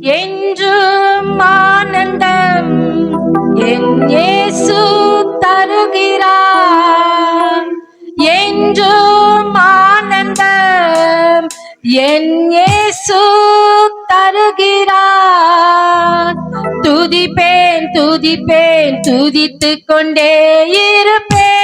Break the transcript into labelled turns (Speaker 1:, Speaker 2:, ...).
Speaker 1: என்றும் ஆனந்தம் என் இயேசு தருகிறார். என்றும் ஆனந்தம் என் இயேசு தருகிறார். துதிப்பேன் துதிப்பேன் துதித்து கொண்டே இருப்பேன்.